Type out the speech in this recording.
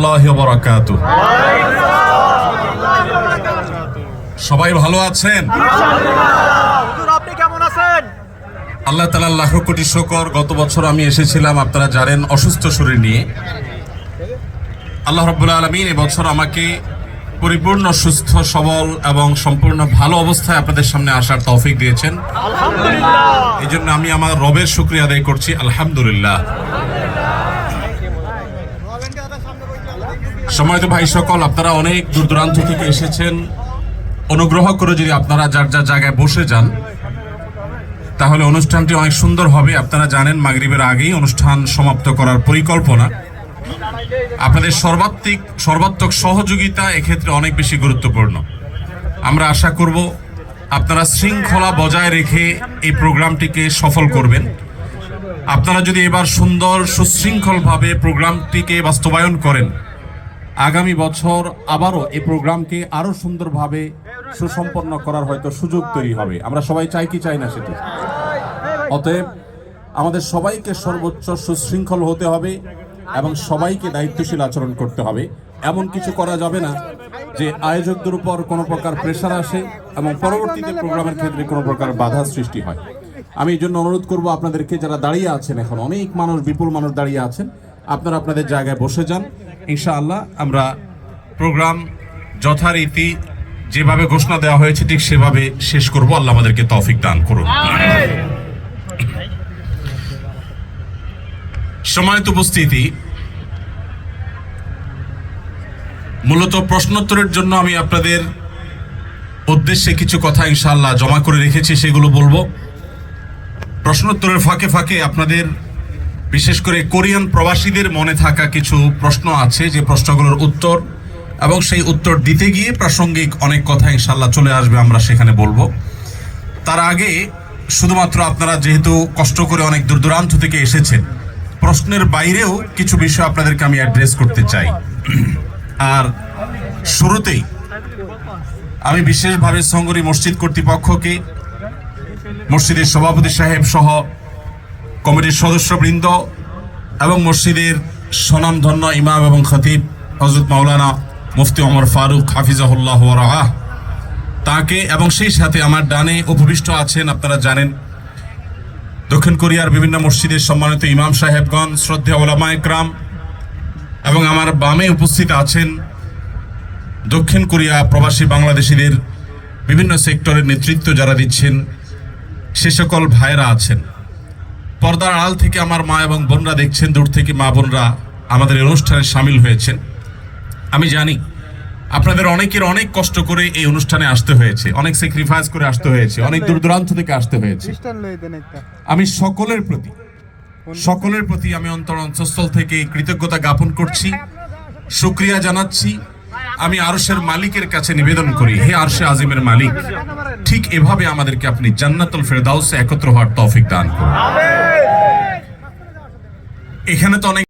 রহমতুল্লাহ বরাকাত সবাই ভালো আছেন? আল্লাহ তালা লাখ কোটি শকর। গত বছর আমি এসেছিলাম আপনারা জানেন অসুস্থ শরীর নিয়ে। আল্লাহ রব্বুল আলমিন এবছর আমাকে পরিপূর্ণ সুস্থ সবল এবং সম্পূর্ণ ভালো অবস্থায় আপনাদের সামনে আসার তৌফিক দিয়েছেন। এই জন্য আমি আমার রবের শুক্রিয়া আদায় করছি আলহামদুলিল্লাহ। সময়ত ভাই সকল, আপনারা অনেক দূর দূরান্ত থেকে এসেছেন। অনুগ্রহ করে যদি আপনারা যার যার জায়গায় বসে যান, তাহলে অনুষ্ঠানটি অনেক সুন্দর হবে। আপনারা জানেন, মাগরিবের আগেই অনুষ্ঠান সমাপ্ত করার পরিকল্পনা। আপনাদের সর্বাত্মিক, সর্বাত্মক সহযোগিতা এক্ষেত্রে অনেক বেশি গুরুত্বপূর্ণ। আমরা আশা করব, আপনারা শৃঙ্খলা বজায় রেখে এই প্রোগ্রামটিকে সফল করবেন। আপনারা যদি এবার সুন্দর, সুশৃঙ্খলভাবে প্রোগ্রামটিকে বাস্তবায়ন করেন আগামী বছর আবারও এই প্রোগ্রামকে আরও সুন্দরভাবে সুসম্পন্ন করার হয়তো সুযোগ তৈরি হবে। আমরা সবাই চাই কি চাই না সেটি। অতএব আমাদের সবাইকে সর্বোচ্চ সুশৃঙ্খল হতে হবে এবং সবাইকে দায়িত্বশীল আচরণ করতে হবে। এমন কিছু করা যাবে না যে আয়োজকদের উপর কোনো প্রকার প্রেশার আসে এবং পরবর্তীতে প্রোগ্রামের ক্ষেত্রে কোনো প্রকার বাধা সৃষ্টি হয়। আমি এই জন্য অনুরোধ করব আপনাদেরকে যারা দাঁড়িয়ে আছেন এখন, অনেক মানুষ, বিপুল মানুষ দাঁড়িয়ে আছেন, আপনারা আপনাদের জায়গায় বসে যান। ইনশাআল্লাহ আমরা প্রোগ্রাম যথারীতি যেভাবে ঘোষণা দেওয়া হয়েছে, ঠিক সেভাবে শেষ করব। আল্লাহ আমাদেরকে তৌফিক দান করুন। সময়ত উপস্থিতি, মূলত প্রশ্নোত্তরের জন্য আমি আপনাদের উদ্দেশ্যে কিছু কথা ইনশাআল্লাহ জমা করে রেখেছি, সেগুলো বলব। প্রশ্নোত্তরের ফাঁকে ফাঁকে আপনাদের বিশেষ করে কোরিয়ান প্রবাসীদের মনে থাকা কিছু প্রশ্ন আছে, যে প্রশ্নগুলোর উত্তর, এবং সেই উত্তর দিতে গিয়ে প্রাসঙ্গিক অনেক কথা ইনশাআল্লাহ চলে আসবে, আমরা সেখানে বলব। তার আগে শুধুমাত্র আপনারা যেহেতু কষ্ট করে অনেক দূর দূরান্ত থেকে এসেছেন, প্রশ্নের বাইরেও কিছু বিষয় আপনাদেরকে আমি অ্যাড্রেস করতে চাই। আর শুরুতেই আমি বিশেষভাবে সঙ্গরি মসজিদ কর্তৃপক্ষকে, মসজিদের সভাপতি সাহেব সহ কমিটির সদস্যবৃন্দ এবং মসজিদের স্বনামধন্য ইমাম এবং খতিব হজরত মাওলানা মুফতি ওমর ফারুক হাফিজাহুল্লাহ রাহ। তাকে এবং সেই সাথে আমার ডানে উপবিষ্ট আছেন আপনারা জানেন দক্ষিণ কোরিয়ার বিভিন্ন মসজিদের সম্মানিত ইমাম সাহেবগণ শ্রদ্ধা ওলামা একরাম এবং আমার বামে উপস্থিত আছেন দক্ষিণ কোরিয়া প্রবাসী বাংলাদেশিদের বিভিন্ন সেক্টরের নেতৃত্ব যারা দিচ্ছেন, সে সকল ভাইয়েরা আছেন। পর্দার আড়াল থেকে আমার মা এবং বোনরা দেখছেন দূর থেকে মা বোনরা আমাদের এই অনুষ্ঠানে সামিল হয়েছেন। আমি জানি আপনাদের অনেকের অনেক কষ্ট করে এই অনুষ্ঠানে আসতে হয়েছে অনেক স্যাক্রিফাইস করে আসতে হয়েছে অনেক দূর দূরান্ত থেকে আসতে হয়েছে। আমি সকলের প্রতি সকলের প্রতি আমি অন্তর অন্তঃস্থল থেকে কৃতজ্ঞতা জ্ঞাপন করছি শুক্রিয়া জানাচ্ছি। আমি আরশের মালিকের কাছে নিবেদন করি হে আরশে আজিমের মালিক ঠিক এভাবে আমাদেরকে আপনি জান্নাতুল ফেরদাউসে একত্র হওয়ার তৌফিক দান করুন। এখানে তো অনেক